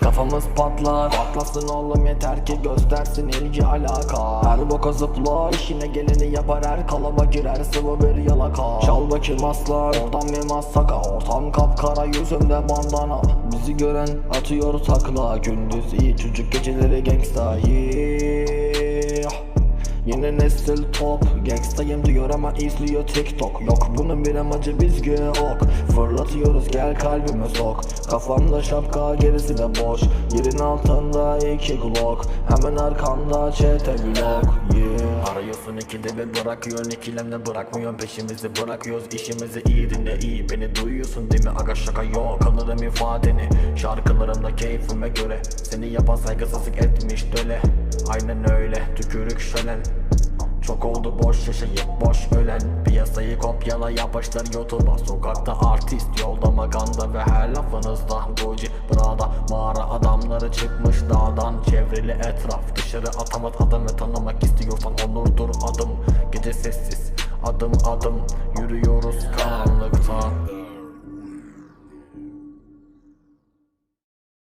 Kafamız patlar Patlasın oğlum yeter ki göstersin ilgi alaka. Her boka zıplar işine geleni yapar her kalaba girer sıvı bir yalaka. Çal bakayım aslan oradan bir masaka. Ortam kapkara yüzümde bandana. Bizi gören atıyor takla Gündüz iyi çocuk geceleri yeah. Yeni nesil top Gangstayım diyor ama izliyor TikTok. Yok bunun bir amacı bizge ok. Fırlatıyoruz gel kalbime sok. Kafamda şapka gerisi de boş. Yerin altında iki glock. Hemen arkanda çete blok. 12 devi bırakıyorsun ikilemde bırakmıyorsun peşimizi Bırakıyoruz işimizi. İyi dinle iyi beni duyuyorsun değil mi? Aga şaka yok Alırım ifadeni. Şarkılarımda keyfime göre Seni yapan saygısızlık etmiş döle. Aynen öyle tükürük şölen çok oldu boş yaşayıp boş ölen. Piyasayı kopyala yapıştır YouTube'a. Sokakta artist yolda maganda Ve her lafınızda Gucci Prada Mağara adamları çıkmış dağdan. Çevrili etraf dışarı atamat adam ve tanımak istiyorsan onurdur adım. Gece sessiz adım adım Yürüyoruz. Karanlıkta